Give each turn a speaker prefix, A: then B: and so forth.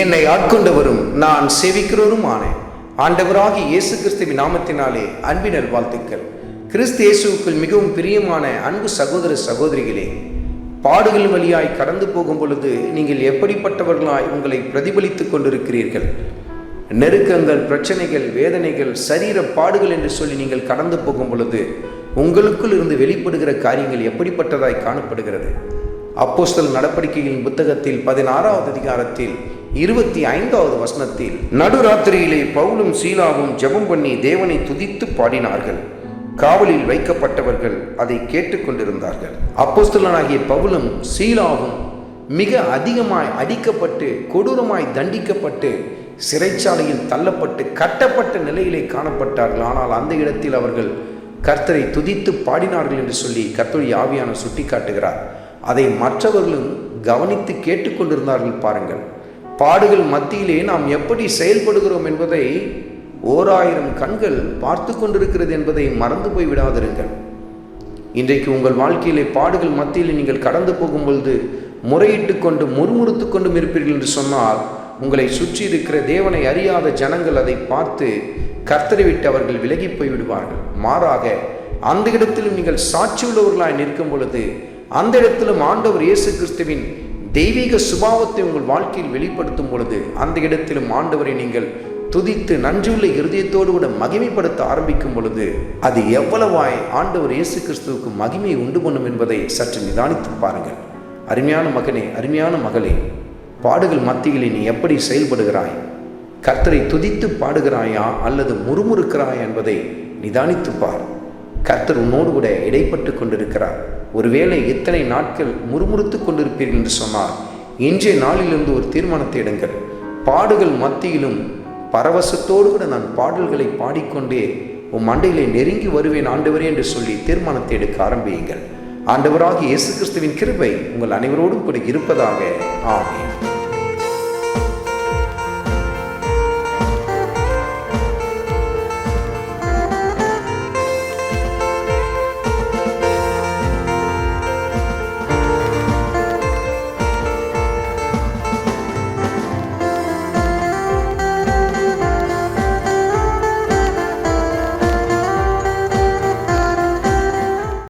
A: என்னை ஆட்கொண்டவரும் நான் சேவிக்கிறவருமான. ஆண்டவராகி இயேசு கிறிஸ்துவின் நாமத்தினாலே அன்பினர் வாழ்த்துக்கள். கிறிஸ்து இயேசுவுக்குள் மிகவும் பிரியமான அன்பு சகோதர சகோதரிகளே பாடுகள் வழியாய் கடந்து போகும் பொழுது நீங்கள் எப்படிப்பட்டவர்களாய் உங்களை பிரதிபலித்துக் கொண்டிருக்கிறீர்கள்? நெருக்கங்கள் பிரச்சனைகள் வேதனைகள் சரீர பாடுகள் என்று சொல்லி நீங்கள் கடந்து போகும் பொழுது உங்களுக்குள் இருந்து வெளிப்படுகிற காரியங்கள் எப்படிப்பட்டதாய் காணப்படுகிறது? அப்போஸ்தல் நடவடிக்கையின் புத்தகத்தில் பதினாறாவது அதிகாரத்தில் இருபத்தி ஐந்தாவது வசனத்தில் நடுராத்திரியிலே பவுலும் சீலாவும் ஜெபம் பண்ணி தேவனை துதித்து பாடினார்கள். காவலில் வைக்கப்பட்டவர்கள் அதை கேட்டுக்கொண்டிருந்தார்கள் அப்போஸ்தலனாகிய பவுலும் சீலாவும் மிக அதிகமாய் அடிக்கப்பட்டு கொடூரமாய் தண்டிக்கப்பட்டு சிறைச்சாலையில் தள்ளப்பட்டு கட்டப்பட்ட நிலையிலே காணப்பட்டார்கள். ஆனால் அந்த இடத்தில் அவர்கள் கர்த்தரை துதித்து பாடினார்கள் என்று சொல்லி கர்த்தருடைய ஆவியான சுட்டி காட்டுகிறார் அதை மற்றவர்களும் கவனித்து கேட்டுக்கொண்டிருந்தார்கள் பாருங்கள். பாடுகள் மத்தியிலே நாம் எப்படி செயல்படுகிறோம் என்பதை ஓராயிரம் கண்கள் பார்த்து கொண்டிருக்கிறது என்பதை மறந்து போய் விடாதிருங்கள். இன்றைக்கு உங்கள் வாழ்க்கையிலே பாடுகள் மத்தியில் நீங்கள் கடந்து போகும் பொழுது முறையிட்டு கொண்டு முறுமுறுத்து கொண்டும் இருப்பீர்கள் என்று சொன்னால் உங்களை சுற்றி இருக்கிற தேவனை அறியாத ஜனங்கள் அதை பார்த்து கர்த்தரை விட்டு அவர்கள் விலகி போய் விடுவார்கள். மாறாக அந்த இடத்திலும் நீங்கள் சாட்சி உள்ளவர்களாய் நிற்கும் பொழுது அந்த இடத்திலும் ஆண்டவர் இயேசு கிறிஸ்துவின் தெய்வீக சுபாவத்தை உங்கள் வாழ்க்கையில் வெளிப்படுத்தும் பொழுது அந்த இடத்திலும் ஆண்டவரை நீங்கள் துதித்து நன்றியுள்ள இருதயத்தோடு கூட மகிமைப்படுத்த ஆரம்பிக்கும் பொழுது அது எவ்வளவாய் ஆண்டவர் இயேசு கிறிஸ்துவுக்கு மகிமையை உண்டு பண்ணும் என்பதை சற்று நிதானித்து பாருங்கள். அருமையான மகனே அருமையான மகளே பாடுகள் மத்தியிலே நீ எப்படி செயல்படுகிறாய்? கர்த்தரை துதித்து பாடுகிறாயா அல்லது முறுமுறுக்கிறாய் என்பதை நிதானித்து பார். கர்த்தர் உன்னோடு கூட இடைப்பட்டு கொண்டிருக்கிறார். ஒருவேளை இத்தனை நாட்கள் முறுமுறுத்து கொண்டிருப்பீர்கள் என்று சொன்னார். இன்றைய நாளிலிருந்து ஒரு தீர்மானத்தை எடுங்கள். பாடுகள் மத்தியிலும் பரவசத்தோடு கூட நான் பாடல்களை பாடிக்கொண்டே உன் மண்டையிலே நெருங்கி வருவேன் ஆண்டவரே என்று சொல்லி தீர்மானத்தை எடுக்க ஆரம்பியுங்கள். ஆண்டவராக இயேசு கிறிஸ்துவின் கிருபை உங்கள் அனைவரோடும் கூட இருப்பதாக. ஆமேன்.